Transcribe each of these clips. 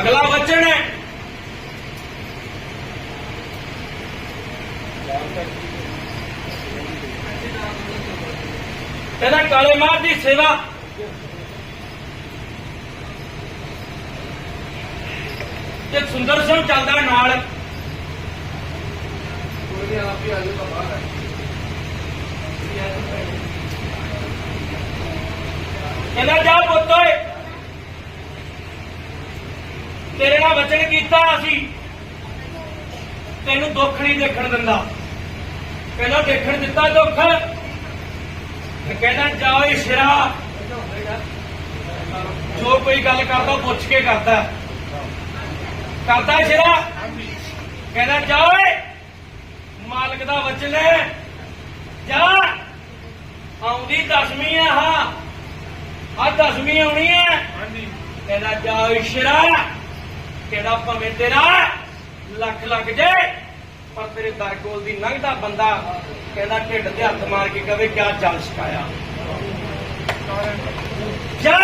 ਅਗਲਾ ਵਚਨ ਹੈ। ਕਹਿੰਦਾ ਕਾਲੇ ਮਾਰ ਦੀ ਸੇਵਾ। ਤੇ ਸੁੰਦਰ ਸਿੰਘ ਚੱਲਦਾ ਨਾਲ। ਕਹਿੰਦਾ, ਜਾ ਪੁੱਤ ਓਏ ਤੇਰੇ ਨਾਲ ਵਚਨ ਕੀਤਾ ਅਸੀਂ। ਤੈਨੂੰ ਦੁੱਖ ਨਹੀਂ ਦੇਖਣ ਦਿੰਦਾ। ਕਹਿੰਦਾ ਦੇਖਣ ਦਿੱਤਾ ਦੁੱਖ। ਤੇ ਕਹਿੰਦਾ ਜਾਓ ਇਸ਼ਰਾ ਜੋ ਕੋਈ ਗੱਲ ਕਰਦਾ ਪੁੱਛ ਕੇ ਕਰਦਾ। ਕਰਦਾ ਇਸ਼ਰਾ ਕਹਿੰਦਾ ਜਾ ਓਏ ਮਾਲਕ ਦਾ ਵਚਨ ਹੈ। ਜਾ। ਆਉਂਦੀ ਦਸਵੀਂ ਆ ਹਾਂ। ਆ ਦਸਵੀਂ ਆਉਣੀ ਹੈ। ਕਹਿੰਦਾ ਜਾ ਇਸ਼ਰਾ ਕਿਹੜਾ ਭਵੇਂ ਤੇਰਾ ਲੱਖ ਲੱਗ ਜੇ, ਪਰ ਤੇਰੇ ਦਰ ਕੋਲ ਦੀ ਲੰਘਦਾ ਬੰਦਾ ਕਹਿੰਦਾ ਢਿੱਡ ਤੇ ਹੱਥ ਮਾਰ ਕੇ ਕਵੇ ਕਿਆ ਚੱਲ ਛਕਾਇਆ। ਜਾ,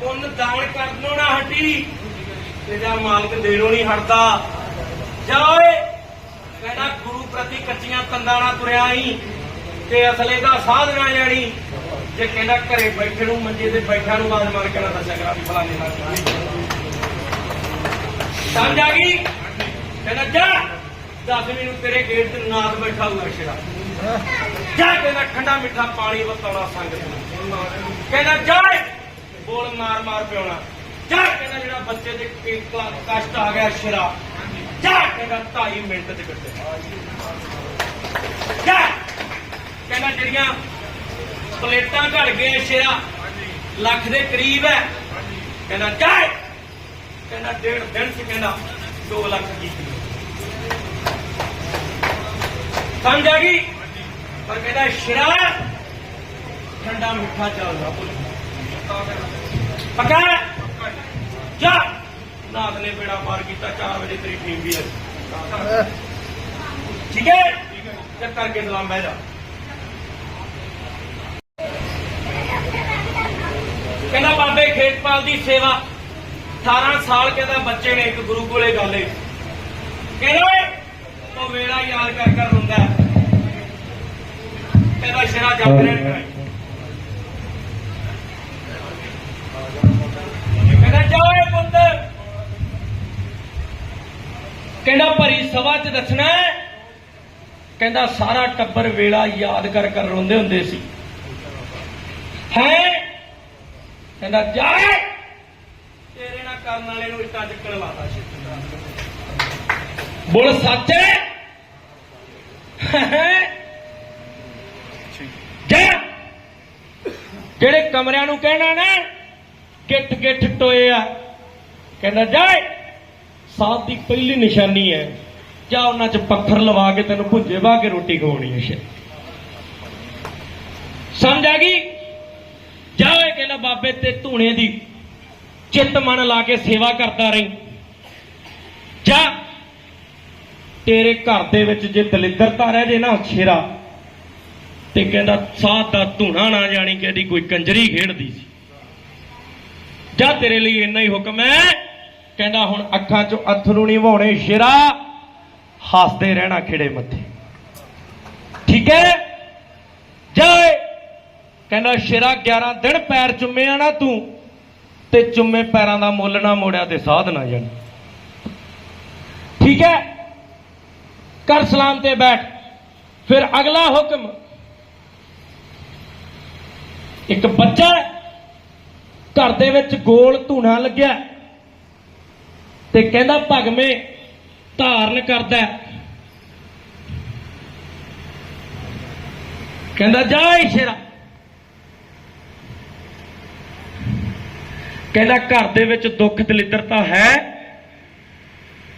ਪੁੰਨ ਦਾਨ ਕਰਨੋਂ ਨਾ ਹਟੀ। ਤੇਰਾ ਮਾਲਕ ਦੇਣੋਂ ਨਹੀਂ ਹਟਦਾ। ਜਾ ਓਏ, ਕਹਿੰਦਾ ਗੁਰੂ ਪ੍ਰਤੀ ਕੱਚੀਆਂ ਤੰਦਾਂ ਨਾਲ ਤੁਰਿਆ ਹੀ ਤੇ ਅਸਲੇ ਦਾ ਸਾਧਨਾ ਜਾਣੀ। ਜੇ ਕਹਿੰਦਾ ਘਰੇ ਬੈਠੇ ਨੂੰ ਮੰਜੇ ਤੇ ਬੈਠਾ ਨੂੰ ਬਾਜ਼ ਮਾਰ ਕੇ ਨਾ ਦੱਸਿਆ ਕਰਾ ਫਲਾਣੇ ਨਾਲ। ਸਮਝ ਆ ਗਈ। ਕਹਿੰਦਾ, ਜਾ ਦਸਵੀਂ ਨੂੰ ਤੇਰੇ ਗੇਟ ਤੇ ਨਾਦ ਬੈਠਾ ਹੋਇਆ ਸ਼ੇਰਾ। ਜਾ ਕਹਿੰਦਾ ਠੰਡਾ ਮਿੱਠਾ ਪਾਣੀ ਵਤਾਉਣਾ ਸੰਗ ਕਹਿੰਦਾ, ਜਾ ਬੋਲ ਮਾਰ ਮਾਰ ਪਿਉਣਾ। ਜਾ ਕਹਿੰਦਾ, ਜਿਹੜਾ ਬੱਚੇ ਦੇ ਕਸ਼ਟ ਆ ਗਿਆ ਸ਼ੇਰਾ। ਜਾ ਕਹਿੰਦਾ 2.5 ਮਿੰਟ ਤੇ ਕੱਟੇ। ਜਾ ਕਹਿੰਦਾ, ਜਿਹੜੀਆਂ ਪਲੇਟਾਂ ਘੜ ਗਏ ਸ਼ੇਰਾ, ਲੱਖ ਦੇ ਕਰੀਬ ਹੈ। ਕਹਿੰਦਾ, ਜਾ ਕਹਿੰਦਾ, ਡੇਢ ਦਿਨ ਚ ਕਹਿੰਦਾ 2 ਲੱਖ ਕੀਤੀ ਸਮਝ ਆ ਗਈ? ਪਰ ਕਹਿੰਦਾ, ਸ਼ਰਾ, ਠੰਡਾ ਮਿੱਠਾ ਚੱਲਦਾ ਪੱਕਾ ਜਾ। ਨਾਥ ਨੇ ਬੇੜਾ ਪਾਰ ਕੀਤਾ 4 ਵਜੇ ਤੇਰੀ ਟੀਮ ਵੀ ਹੈ ਠੀਕ ਹੈ? ਚੱਕਰ ਕਰਕੇ ਸਲਾਮ ਬਹਿ ਜਾ। ਕਹਿੰਦਾ, ਬਾਬੇ ਖੇਤਪਾਲ ਦੀ ਸੇਵਾ 18 ਸਾਲ ਕਹਿੰਦਾ ਬੱਚੇ ਨੇ ਇੱਕ ਗੁਰੂ ਕੋਲੇ ਗਾਲੇ ਕਹਿੰਦਾ ਉਹ ਵੇਲਾ ਯਾਦ ਕਰ ਕਰ ਰੋਂਦਾ। ਕਹਿੰਦਾ ਸ਼ਰਾ ਜੱਗ ਰਹਿਣ ਕਹਿੰਦਾ ਜਾ ਓਏ ਪੁੱਤ। ਕਹਿੰਦਾ ਭਰੀ ਸਭਾ ਚ ਦੱਸਣਾ। ਕਹਿੰਦਾ ਸਾਰਾ ਟੱਬਰ ਵੇਲਾ ਯਾਦ ਕਰ ਕਰ ਰੋਂਦੇ ਹੁੰਦੇ ਸੀ। ਹੈ? ਕਹਿੰਦਾ ਜਾ ਤੇਰੇ ਨਾਲ ਕਰਨ ਵਾਲੇ ਨੂੰ ਇੱਟਾਂ ਚੱਕਣ ਲਾਤਾ ਸੀ। ਬੋਲ, ਸੱਚ ਹੈ? ਜਿਹੜੇ ਕਮਰਿਆਂ ਨੂੰ ਕਹਿਣਾ ਨਾ, ਗਿੱਠ ਗਿੱਠ ਟੋਏ ਆ। ਕਹਿੰਦਾ ਜਾਏ ਸਾਥ ਦੀ ਪਹਿਲੀ ਨਿਸ਼ਾਨੀ ਹੈ। ਜਾ ਉਹਨਾਂ 'ਚ ਪੱਥਰ ਲਵਾ ਕੇ ਤੈਨੂੰ ਭੁੱਜੇ ਵਾ ਕੇ ਰੋਟੀ ਖਵਾਉਣੀ ਹੈ ਸ਼ੇ ਸਮਝ ਆ ਗਈ? ਜਾ ਓਏ, ਕਹਿੰਦਾ, ਬਾਬੇ, ਤੇ ਧੂਣੇ ਦੀ ਚਿੱਤ ਮਨ ਲਾ ਕੇ ਸੇਵਾ ਕਰਦਾ ਰਹੀਂ। ਜਾ ਤੇਰੇ ਘਰ ਦੇ ਵਿੱਚ ਜੇ ਦਲਿੱਦਰਤਾ ਰਹਿ ਜੇ ਨਾ ਛੇਰਾ, ਤੇ ਕਹਿੰਦਾ, ਸਾਧ ਦਾ ਧੂਣਾ ਨਾ ਜਾਣੀ ਕਿ ਇਹਦੀ ਕੋਈ ਕੰਜਰੀ ਖੇਡਦੀ ਸੀ। ਜਾ ਤੇਰੇ ਲਈ ਇੰਨਾ ਹੀ ਹੁਕਮ ਹੈ, ਕਹਿੰਦਾ, ਹੁਣ ਅੱਖਾਂ 'ਚੋਂ ਅਥਰੂ ਨਹੀਂ ਵਹਾਉਣੇ ਸ਼ੇਰਾ ਹੱਸਦੇ ਰਹਿਣਾ ਖਿੜੇ ਮੱਥੇ। ਠੀਕ ਹੈ? ਜਾ ਕਹਿੰਦਾ ਸ਼ੇਰਾ 11 ਦਿਨ ਪੈਰ ਚੁੰਮਿਆ ਨਾ ਤੂੰ ਤੇ ਚੁੰਮੇ ਪੈਰਾਂ ਦਾ ਮੁੱਲ ਨਾ ਮੋੜਿਆ ਤੇ ਸਾਧ ਨਾ ਜਾਣੀ। ਠੀਕ ਹੈ? ਕਰ ਸਲਾਮ ਤੇ ਬੈਠ। ਫਿਰ ਅਗਲਾ ਹੁਕਮ। ਇੱਕ ਬੱਚਾ ਘਰ ਦੇ ਵਿੱਚ ਗੋਲ ਧੂਣਾ ਲੱਗਿਆ ਤੇ ਕਹਿੰਦਾ, ਭਗਵੇਂ, ਧਾਰਨ ਕਰਦਾ ਕਹਿੰਦਾ, ਜਾ ਇਸ਼ਰਾ ਕਹਿੰਦਾ ਘਰ ਦੇ ਵਿੱਚ ਦੁੱਖ ਦਲਿੱਦਰਤਾ ਹੈ,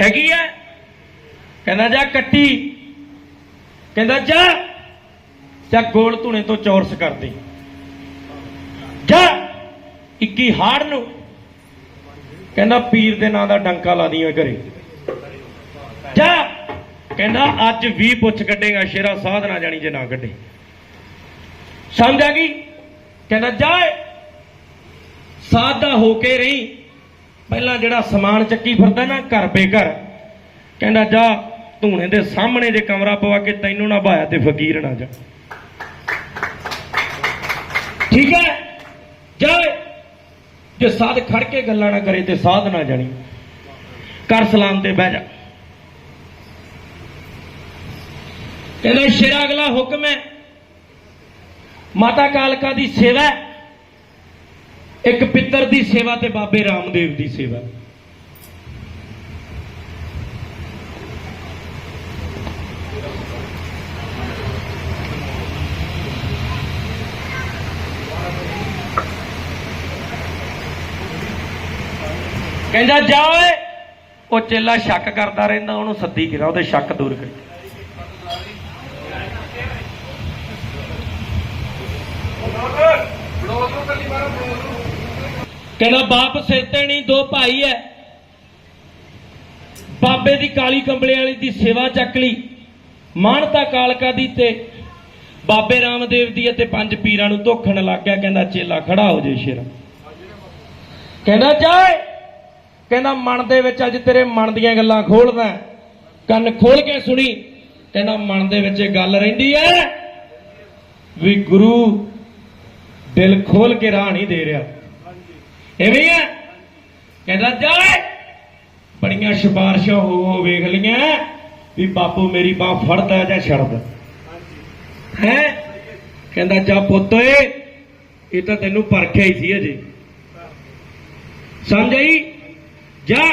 ਹੈਗੀ ਹੈ? ਕਹਿੰਦਾ ਜਾ ਕੱਟੀ। ਕਹਿੰਦਾ ਜਾ। ਜਾ ਗੋਲ ਧੁਣੇ ਤੋਂ ਚੌਰਸ ਕਰ ਦੇ ਜਾ। 21 ਹਾੜ ਨੂੰ। ਕਹਿੰਦਾ ਪੀਰ ਦੇ ਨਾਂ ਦਾ ਡੰਕਾ ਲਾ ਦੀਆਂ ਘਰੇ। ਜਾ। ਕਹਿੰਦਾ ਅੱਜ ਵੀ ਪੁੱਛ ਕੱਢੇਗਾ, ਸ਼ੇਰਾ ਸਾਧ ਨਾ ਜਾਣੀ ਜੇ ਨਾ ਕੱਢੇ। ਸਮਝ ਆ ਗਈ? ਕਹਿੰਦਾ ਜਾ ਸਾਦਾ ਹੋ ਕੇ ਰਹੀ। ਪਹਿਲਾਂ ਜਿਹੜਾ ਸਮਾਨ ਚੱਕੀ ਫਿਰਦਾ ਨਾ ਘਰ ਬੇਘਰ, ਕਹਿੰਦਾ, ਜਾ, ਧੂਣੇ ਦੇ ਸਾਹਮਣੇ ਜੇ ਕਮਰਾ ਪਵਾ ਕੇ ਤੈਨੂੰ ਨਾ ਭਾਇਆ ਤੇ ਫਕੀਰ ਨਾ ਜਾ। ਠੀਕ ਹੈ? ਜਾ ਜੇ ਸਾਧ ਖੜ ਕੇ ਗੱਲਾਂ ਨਾ ਕਰੇ ਤੇ ਸਾਧ ਨਾ ਜਾਣੀ। ਕਰ ਸਲਾਮ ਤੇ ਬਹਿ ਜਾ। ਕਹਿੰਦਾ, ਸ਼ੇਰਾ ਅਗਲਾ ਹੁਕਮ ਹੈ। ਮਾਤਾ ਕਾਲਕਾ ਦੀ ਸੇਵਾ ਇੱਕ ਪਿੱਤਰ ਦੀ ਸੇਵਾ ਤੇ ਬਾਬੇ ਰਾਮਦੇਵ ਦੀ ਸੇਵਾ। ਕਹਿੰਦਾ, ਜਾ ਓਏ। ਉਹ ਚੇਲਾ ਸ਼ੱਕ ਕਰਦਾ ਰਹਿੰਦਾ, ਉਹਨੂੰ ਸੱਦੀ ਕਿਰਾ ਉਹਦੇ ਸ਼ੱਕ ਦੂਰ ਕਰ। ਕਹਿੰਦਾ, ਬਾਪ, ਸਿਰ ਤੇ ਨਹੀਂ, ਦੋ ਭਾਈ ਐ। ਬਾਬੇ ਦੀ ਕਾਲੀ ਕੰਬਲੇ ਵਾਲੀ ਦੀ ਸੇਵਾ ਚੱਕ ਲਈ, ਮਾਨਤਾ ਕਾਲਕਾ ਦੀ ਤੇ ਬਾਬੇ ਰਾਮਦੇਵ ਦੀ ਅਤੇ ਪੰਜ ਪੀਰਾਂ ਨੂੰ ਧੋਖਣ ਲੱਗ ਗਿਆ। ਕਹਿੰਦਾ, ਚੇਲਾ ਖੜਾ ਹੋ ਜੇ ਸ਼ੇਰਾ। ਕਹਿੰਦਾ, ਜਾਏ। ਕਹਿੰਦਾ, ਮਨ ਦੇ ਵਿੱਚ ਅੱਜ ਤੇਰੇ ਮਨ ਦੀਆਂ ਗੱਲਾਂ ਖੋਲਦਾ ਕੰਨ ਖੋਲ ਕੇ ਸੁਣੀ। ਕਹਿੰਦਾ, ਮਨ ਦੇ ਵਿੱਚ ਇਹ ਗੱਲ ਰਹਿੰਦੀ ਐ ਵੀ ਗੁਰੂ ਦਿਲ ਖੋਲ ਕੇ ਰਾਹ ਨਹੀਂ ਦੇ ਰਿਹਾ। ਐਵੇਂ ਹੀ ਕਹਿੰਦਾ ਜਾ ਬੜੀਆਂ ਸਿਫਾਰਸ਼ਾਂ ਹੋ ਹੋ ਵੇਖ ਲੀਆਂ ਵੀ ਬਾਪੂ ਮੇਰੀ ਬਾਹ ਫੜਦਾ ਜਾਂ ਛੱਡਦਾ? ਹੈ? ਕਹਿੰਦਾ, ਜਾ ਪੁੱਤ ਓਏ, ਇਹ ਤਾਂ ਤੈਨੂੰ ਪਰਖਿਆ ਹੀ ਸੀ ਅਜੇ। ਸਮਝ ਆਈ? ਜਾ।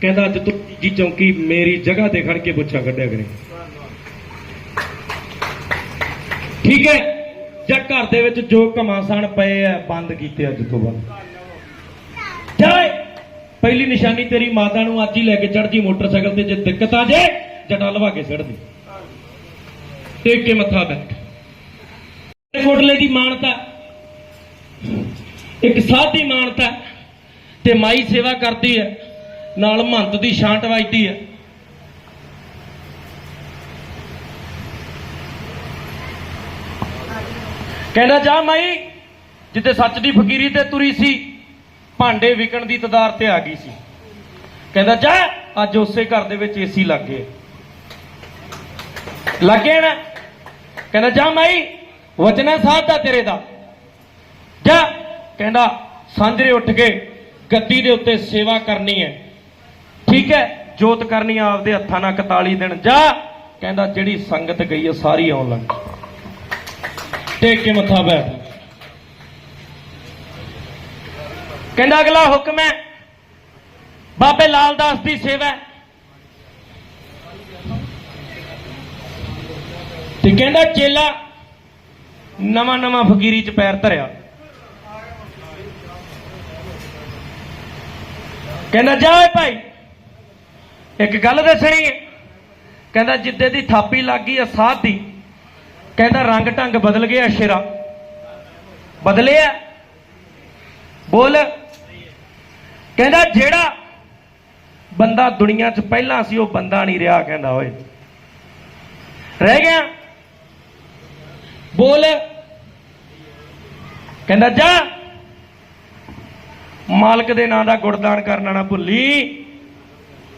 ਕਹਿੰਦਾ, ਅੱਜ ਤੂੰ ਜੀ ਚੌਂਕੀ ਮੇਰੀ ਜਗ੍ਹਾ ਤੇ ਖੜ ਕੇ ਪੁੱਛਾ ਕੱਢਿਆ ਕਰੇ। ਠੀਕ ਹੈ? ਜਾਂ ਘਰ ਦੇ ਵਿੱਚ ਜੋ ਘਮਾਸਾਨ ਪਏ ਆ, ਬੰਦ ਕੀਤੇ ਅੱਜ ਤੋਂ ਬਾਅਦ। ਜਾਏ ਪਹਿਲੀ ਨਿਸ਼ਾਨੀ ਤੇਰੀ ਮਾਤਾ ਨੂੰ ਅੱਜ ਹੀ ਲੈ ਕੇ ਚੜ ਜੀ ਮੋਟਰਸਾਈਕਲ ਤੇ, ਜੇ ਦਿੱਕਤ ਆ ਜੇ ਜਟਾ ਲਵਾ ਕੇ ਛੱਡ ਦੇ। ਟੇਕ ਕੇ ਮੱਥਾ ਬੈਠ। ਕੋਟਲੇ ਦੀ ਮਾਨਤਾ, ਇੱਕ ਸਾਧ ਦੀ ਮਾਨਤਾ, ਤੇ ਮਾਈ ਸੇਵਾ ਕਰਦੀ ਹੈ, ਨਾਲ ਮਹੰਤ ਦੀ ਛਾਂਟ ਵੱਜਦੀ ਹੈ। ਕਹਿੰਦਾ, ਜਾ ਮਾਈ ਜਿੱਤੇ ਸੱਚ ਦੀ ਫਕੀਰੀ ਤੇ ਤੁਰੀ ਸੀ, ਭਾਂਡੇ ਵਿਕਣ ਦੀ ਤਦਾਰ ਤੇ ਆ ਗਈ ਸੀ। ਕਹਿੰਦਾ, ਜਾ, ਅੱਜ ਉਸੇ ਘਰ ਦੇ ਵਿੱਚ ਏਸੀ ਲੱਗ ਗਏ ਲੱਗ ਗਏ ਨਾ? ਕਹਿੰਦਾ, ਜਾ ਮਾਈ, ਵਚਨਾ ਸਾਹਿਬ ਦਾ ਤੇਰੇ ਦਾ। ਜਾ, ਕਹਿੰਦਾ, ਸਾਂਝਰੇ ਉੱਠ ਕੇ ਗੱਦੀ ਦੇ ਉੱਤੇ ਸੇਵਾ ਕਰਨੀ ਹੈ। ਠੀਕ ਹੈ, ਜੋਤ ਕਰਨੀ ਆ, ਆਪਦੇ ਹੱਥਾਂ ਨਾਲ 41 ਦਿਨ। ਜਾ, ਕਹਿੰਦਾ, ਜਿਹੜੀ ਸੰਗਤ ਗਈ ਹੈ ਸਾਰੀ ਆਉਣ ਲੱਗ ਗਈ। ਟੇਕ ਕੇ ਮੱਥਾ ਬੈਠ ਕਹਿੰਦਾ ਅਗਲਾ ਹੁਕਮ ਹੈ, ਬਾਬੇ ਲਾਲ ਦਾਸ ਦੀ ਸੇਵਾ ਤੇ ਕਹਿੰਦਾ ਚੇਲਾ ਨਵਾਂ ਨਵਾਂ ਫਕੀਰੀ ਚ ਪੈਰ ਧਰਿਆ। ਕਹਿੰਦਾ ਜਾ ਓਏ ਭਾਈ, ਇੱਕ ਗੱਲ ਦੱਸਣੀ ਹੈ। ਕਹਿੰਦਾ ਜਿੱਦੇ ਦੀ ਥਾਪੀ ਲੱਗ ਗਈ ਆ ਸਾਧ ਦੀ ਕਹਿੰਦਾ ਰੰਗ ਢੰਗ ਬਦਲ ਗਿਆ ਸ਼ੇਰਾ ਬਦਲਿਆ? ਬੋਲ। ਕਹਿੰਦਾ ਜਿਹੜਾ ਬੰਦਾ ਦੁਨੀਆ 'ਚ ਪਹਿਲਾਂ ਸੀ, ਉਹ ਬੰਦਾ ਨਹੀਂ ਰਿਹਾ, ਕਹਿੰਦਾ ਓਏ। ਰਹਿ ਗਿਆ। ਬੋਲ। ਕਹਿੰਦਾ ਜਾ। ਮਾਲਕ ਦੇ ਨਾਂ ਦਾ ਗੁਰਦਾਨ ਕਰਨਾ ਨਾ ਭੁੱਲੀ।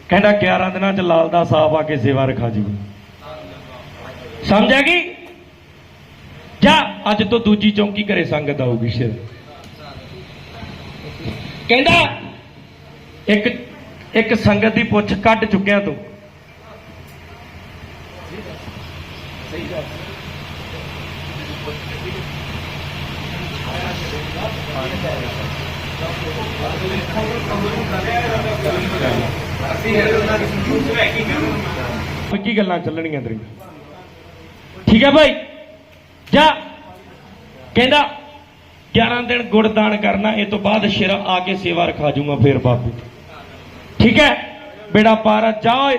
ਕਹਿੰਦਾ 11 ਦਿਨਾਂ 'ਚ ਲਾਲ ਦਾ ਸਾਹਬ ਆ ਕੇ ਸੇਵਾ ਰਖਾ ਜੀ। ਸਮਝ ਆ ਗਈ? ਜਾ, ਅੱਜ ਤੋਂ ਦੂਜੀ ਚੌਂਕੀ ਘਰੇ ਸੰਗਤ ਆਊਗੀ ਸ਼ੇਰ। ਕਹਿੰਦਾ, ਇੱਕ ਇੱਕ ਸੰਗਤ ਦੀ ਪੁੱਛ ਕੱਢ ਚੁੱਕਿਆ ਤੂੰ। ਕੀ ਗੱਲਾਂ ਚੱਲਣਗੀਆਂ ਤੇਰੀਆਂ? ਠੀਕ ਹੈ ਭਾਈ? ਜਾ। ਕਹਿੰਦਾ 11 ਦਿਨ ਗੁੜਦਾਨ ਕਰਨਾ, ਇਹ ਤੋਂ ਬਾਅਦ ਸ਼ੇਰਾ ਆ ਕੇ ਸੇਵਾ ਰਖਾ ਜੂਗਾ ਫੇਰ ਬਾਬੇ ਠੀਕ ਹੈ? ਬੇੜਾ ਪਾਰਾ ਜਾ,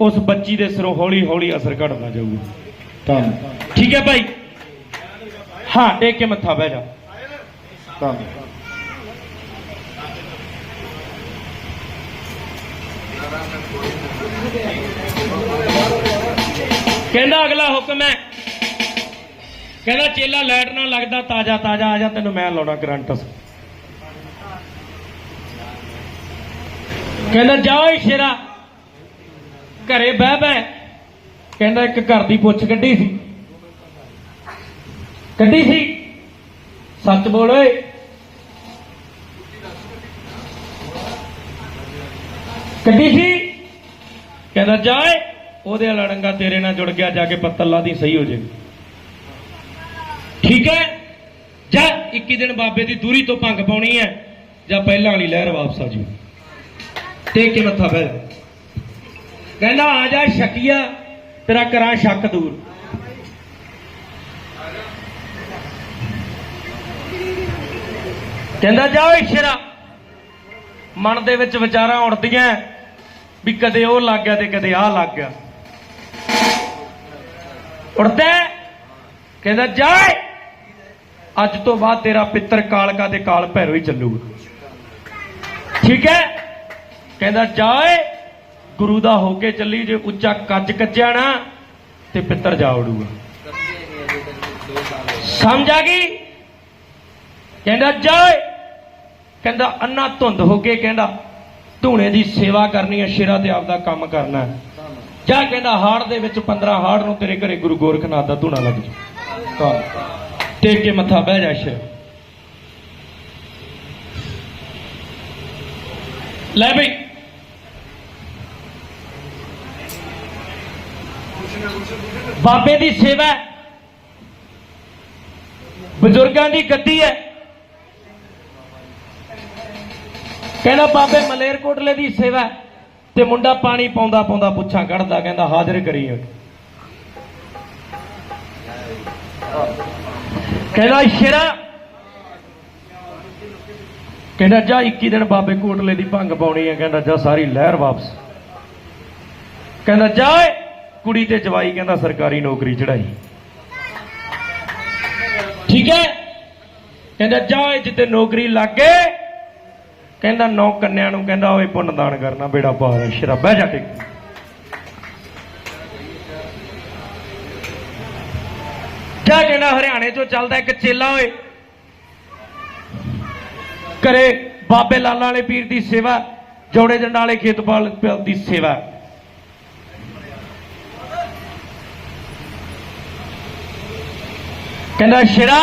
ਉਸ ਬੱਚੀ ਦੇ ਸਿਰੋਂ ਹੌਲੀ ਹੌਲੀ ਅਸਰ ਘਟਦਾ ਜਾਊਗਾ। ਤਾਂ। ਠੀਕ ਹੈ ਭਾਈ? ਹਾਂ, ਟੇਕ ਕੇ ਮੱਥਾ ਬਹਿ ਜਾ। ਤਾਂ। ਕਹਿੰਦਾ ਅਗਲਾ ਹੁਕਮ ਹੈ ਕਹਿੰਦਾ ਚੇਲਾ ਲਾਈਟ ਨਾਲ ਲੱਗਦਾ, ਤਾਜ਼ਾ ਤਾਜ਼ਾ ਆ ਜਾ, ਤੈਨੂੰ ਮੈਂ ਲਾਉਣਾ ਕਰੰਟ। ਕਹਿੰਦਾ ਜਾ ਓਏ ਸ਼ੇਰਾ, ਘਰੇ ਬਹਿ ਬਹਿ। ਕਹਿੰਦਾ, ਇੱਕ ਘਰ ਦੀ ਪੁੱਛ ਕੱਢੀ ਸੀ। ਕੱਢੀ ਸੀ? ਸੱਚ ਬੋਲ ਓਏ। ਕੱਢੀ ਸੀ? ਕਹਿੰਦਾ ਜਾਏ ਉਹਦੇ ਵਾਲਾ ਡੰਗਾ ਤੇਰੇ ਨਾਲ ਜੁੜ ਗਿਆ, ਜਾ ਕੇ ਪੱਤਲ ਦੀ, ਸਹੀ ਹੋ ਜਾਏਗੀ। ਠੀਕ ਹੈ? ਜਾਂ 21 ਦਿਨ ਬਾਬੇ ਦੀ ਦੂਰੀ ਤੋਂ ਭੰਗ ਪਾਉਣੀ ਹੈ। ਜਾਂ ਪਹਿਲਾਂ ਵਾਲੀ ਲਹਿਰ ਵਾਪਸ ਆ ਜੀ ਟੇਕ ਕੇ ਮੱਥਾ ਬਹਿ ਕਹਿੰਦਾ, ਆ ਜਾ ਸ਼ਕੀਆ, ਤੇਰਾ ਕਰਾਂ ਸ਼ੱਕ ਦੂਰ। ਕਹਿੰਦਾ, ਜਾ ਓਏ ਸ਼ੇਰਾ, ਮਨ ਦੇ ਵਿੱਚ ਵਿਚਾਰਾਂ ਉੜਦੀਆਂ ਵੀ ਕਦੇ ਉਹ ਲੱਗ ਗਿਆ ਤੇ ਕਦੇ ਆਹ ਲੱਗ ਗਿਆ। ਉੜਦਾ ਕਹਿੰਦਾ, ਜਾ ਅੱਜ ਤੋਂ ਬਾਅਦ ਤੇਰਾ ਪਿੱਤਰ ਕਾਲਕਾ ਤੇ ਕਾਲ ਭੈਰੋ ਹੀ ਚੱਲੂਗਾ। ਠੀਕ ਹੈ? ਕਹਿੰਦਾ, ਜਾਏ, ਗੁਰੂ ਦਾ ਹੋ ਕੇ ਚੱਲੀ, ਜੇ ਉੱਚਾ ਕੱਜ ਕੱਜਿਆ ਨਾ, ਤੇ ਪਿੱਤਰ ਜਾ ਉੜੂਗਾ। ਸਮਝ ਆ ਗਈ? ਕਹਿੰਦਾ, ਜਾਏ। ਕਹਿੰਦਾ, ਅੰਨਾ ਧੁੰਦ ਹੋ ਕੇ, ਕਹਿੰਦਾ, ਧੂਣੇ ਦੀ ਸੇਵਾ ਕਰਨੀ ਹੈ, ਸ਼ੇਰਾ ਤੇ ਆਪਦਾ ਕੰਮ ਕਰਨਾ ਹੈ। ਜਾ ਕਹਿੰਦਾ, ਹਾੜ ਦੇ ਵਿੱਚ 15 ਹਾੜ ਨੂੰ ਤੇਰੇ ਘਰੇ ਗੁਰੂ ਗੋਰਖਨਾਥ ਦਾ ਧੂਣਾ ਲੱਗ ਜਾ ਟੇਕ ਕੇ ਮੱਥਾ ਬਹਿ ਜਾ ਸ਼ੇਰ। ਲੈ ਬਈ। ਬਾਬੇ ਦੀ ਸੇਵਾ ਬਜ਼ੁਰਗਾਂ ਦੀ ਗੱਦੀ ਹੈ। ਕਹਿੰਦਾ ਬਾਬੇ ਮਲੇਰਕੋਟਲੇ ਦੀ ਸੇਵਾ ਤੇ ਮੁੰਡਾ ਪਾਣੀ ਪਾਉਂਦਾ ਪਾਉਂਦਾ ਪੁੱਛਾਂ, ਕੱਢਦਾ, ਕਹਿੰਦਾ ਹਾਜ਼ਰ ਕਰੀ ਕਹਿੰਦਾ ਸ਼ੇਰਾ? ਕਹਿੰਦਾ ਜਾ 21 ਦਿਨ ਬਾਬੇ ਕੋਟਲੇ ਦੀ ਭੰਗ ਪਾਉਣੀ ਹੈ। ਕਹਿੰਦਾ ਜਾ ਸਾਰੀ ਲਹਿਰ ਵਾਪਸ। ਕਹਿੰਦਾ ਜਾ ਕੁੜੀ ਤੇ ਜਵਾਈ ਕਹਿੰਦਾ ਸਰਕਾਰੀ ਨੌਕਰੀ ਚੜਾਈ ਠੀਕ ਹੈ? ਕਹਿੰਦਾ ਜਾ ਜਿੱਤੇ ਨੌਕਰੀ ਲੱਗ ਗਏ। ਕਹਿੰਦਾ ਨੌ ਕੰਨਿਆਂ ਨੂੰ ਕਹਿੰਦਾ ਓਏ ਪੁੰਨ ਦਾਨ ਕਰਨਾ ਬੇੜਾ ਪਾਰ ਸ਼ਰਾ ਬਹਿ ਜਾ ਕੇ। ਜਾ ਕਹਿੰਦਾ ਹਰਿਆਣੇ ਚੋਂ ਚੱਲਦਾ, ਇੱਕ ਚੇਲਾ ਓਏ। ਕਰੇ ਬਾਬੇ ਲਾਲਾ ਵਾਲੇ ਪੀਰ ਦੀ ਸੇਵਾ, ਜੋੜੇ ਜੰਡਾਲੇ ਖੇਤਪਾਲ ਦੀ ਸੇਵਾ। ਕਹਿੰਦਾ, ਸ਼ੇਰਾ,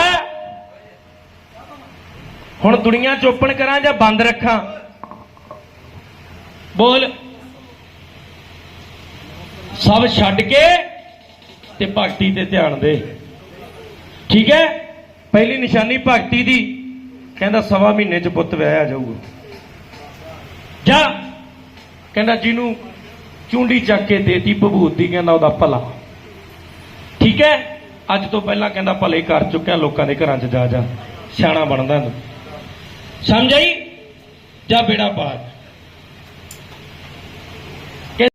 ਹੁਣ ਦੁਨੀਆ ਚੋਪਣ ਕਰਾਂ ਜਾਂ ਬੰਦ ਰੱਖਾਂ? ਬੋਲ। ਸਭ ਛੱਡ ਕੇ ਤੇ ਭਗਤੀ ਤੇ ਧਿਆਨ ਦੇ। ਠੀਕ ਹੈ? ਪਹਿਲੀ ਨਿਸ਼ਾਨੀ ਭਗਤੀ ਦੀ, ਕਹਿੰਦਾ ਸਵਾ ਮਹੀਨੇ ਚ ਪੁੱਤ ਵਿਆਹਿਆ ਜਾਊਗਾ। ਜਾਂ, ਕਹਿੰਦਾ ਜਿਹਨੂੰ ਚੁੰਡੀ ਚੱਕ ਕੇ ਦੇਤੀ ਭਭੂਤੀ ਕਹਿੰਦਾ ਉਹਦਾ ਭਲਾ। ਠੀਕ ਹੈ? ਅੱਜ ਤੋਂ ਪਹਿਲਾਂ ਕਹਿੰਦਾ ਭਲੇ ਕਰ ਚੁੱਕਿਆ, ਲੋਕਾਂ ਦੇ ਘਰਾਂ 'ਚ ਜਾ ਜਾ। ਸਿਆਣਾ ਬਣਦਾ ਤੂੰ। ਸਮਝ ਆਈ? ਜਾ ਬੇੜਾ ਪਾਰ